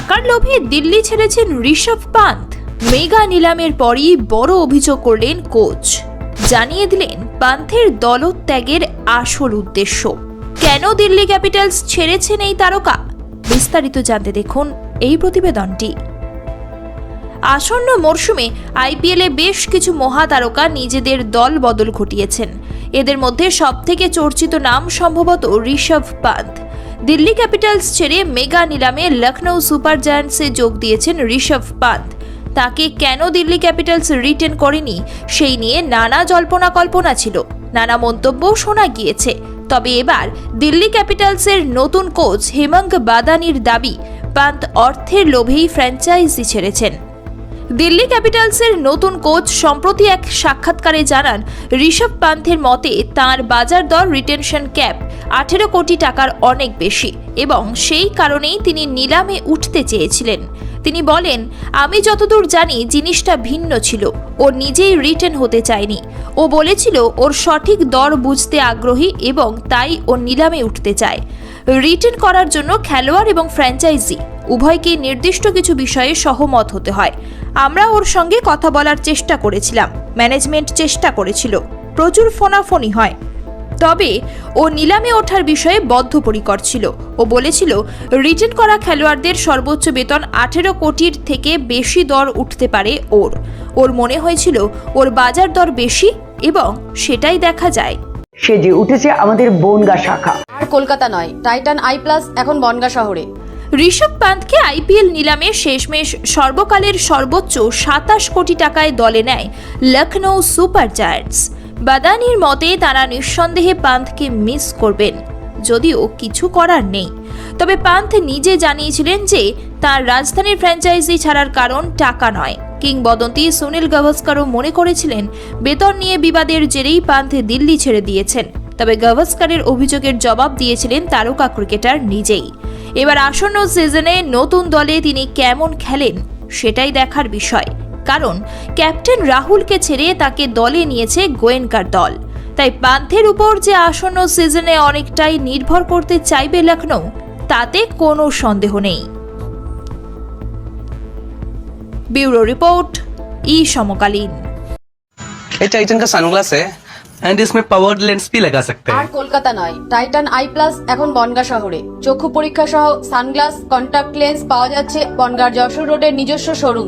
টাকার লোভে দিল্লি ছেড়েছেন ঋষভ পান্থ। মেগা নিলামের পরই বড় অভিযোগ করলেন কোচ। জানিয়ে দিলেন, পান্থের দলত্যাগের আসল উদ্দেশ্য। কেন দিল্লি ক্যাপিটালস ছেড়েছেন এই তারকা? বিস্তারিত জানতে দেখুন এই প্রতিবেদনটি। আসন্ন মরশুমে আইপিএলে বেশ কিছু মহাতারকা নিজেদের দল বদল ঘটিয়েছেন। এদের মধ্যে সবথেকে চর্চিত নাম সম্ভবত ঋষভ পান্থ। দিল্লি ক্যাপিটালস ছেড়ে মেগা নিলামে লখনৌ সুপার জায়ান্টসে যোগ দিয়েছেন ঋষভ পান্থ তাকে কেন দিল্লি ক্যাপিটালস রিটেন করেনি, সেই নিয়ে নানা জল্পনা কল্পনা ছিল। নানা মন্তব্যও শোনা গিয়েছে। তবে এবার দিল্লি ক্যাপিটালসের নতুন কোচ হেমঙ্গ বাদানির দাবি পান্থ অর্থের লোভেই ফ্র্যাঞ্চাইজি ছেড়েছেন। দিল্লি ক্যাপিটালসের নতুন কোচ সম্প্রতি এক সাক্ষাৎকারে জানান, ঋষভ পান্থের মতে তার বাজার দর রিটেনশন ক্যাপ আঠেরো কোটি টাকার অনেক বেশি এবং সেই কারণেই তিনি নিলামে উঠতে চেয়েছিলেন। তিনি বলেন, আমি যতদূর জানি জিনিসটা ভিন্ন ছিল। ও নিজেই রিটার্ন হতে চায়নি। ও বলেছিল ওর সঠিক দর বুঝতে আগ্রহী এবং তাই ও নিলামে উঠতে চায়। রিটার্ন করার জন্য খেলোয়াড় এবং ফ্র্যাঞ্চাইজি উভয়কে নির্দিষ্ট কিছু বিষয়ে সহমত হতে হয়। আমরা ওর সঙ্গে কথা বলার চেষ্টা করেছিলাম, ম্যানেজমেন্ট চেষ্টা করেছিল। প্রচুর ফোনাফোনি হয়। তবে ও নিলামে ওঠার বিষয়ে বদ্ধপরিকর ছিল। ও বলেছিল রিটেন করা খেলোয়াড়দের সর্বোচ্চ বেতন আঠেরো কোটির থেকে বেশি দর উঠতে পারে ওর। ওর মনে হয়েছিল ওর বাজার দর বেশি এবং সেটাই দেখা যায়। সে যে উঠেছে আমাদের বনগা শাখা। আর কলকাতা নয় টাইটান আই প্লাস এখন বনগা শহরে। ঋষভ পান্থকে আইপিএল নিলামে শেষমেশ সর্বকালের সর্বোচ্চ সাতাশ কোটি টাকায় দলে নেয় লখনৌ সুপার জায়ান্টস। বাদানির মতে তারা নিঃসন্দেহে পান্থকে মিস করবেন, যদিও কিছু করার নেই। তবে পান্থ নিজে জানিয়েছিলেন যে তার রাজধানীর ফ্র্যাঞ্চাইজি ছাড়ার কারণ টাকা নয়। কিংবদন্তি সুনীল গাভাস্করও মনে করেছিলেন, বেতন নিয়ে বিবাদের জেরেই পান্থ দিল্লি ছেড়ে দিয়েছেন। তবে গাভাস্করের অভিযোগের জবাব দিয়েছিলেন তারকা ক্রিকেটার নিজেই। এবার আসন্ন সিজনে নতুন দলে তিনি কেমন খেলেন, সেটাই দেখার বিষয়। কারণ ক্যাপ্টেন রাহুলকে ছেড়ে তাকে দলে নিয়েছে গোয়েনকার দল তাই পান্থের উপর যে আসন্ন সিজনে অনেকটাই নির্ভর করতে চাইবে লখনৌ তাতে কোনো সন্দেহ নেই ব্যুরো রিপোর্ট ই সমকালীন ये टाइटन का सनग्लास है एंड इसमें पावर लेंस भी लगा सकते আর हैं কলকাতা নয় টাইটান আই প্লাস এখন বনগা শহরে চক্ষু পরীক্ষা সহ সানগ্লাস কন্টাক্ট লেন্স পাওয়া যাচ্ছে বনগার যশোর রোডের নিজস্ব শোরুম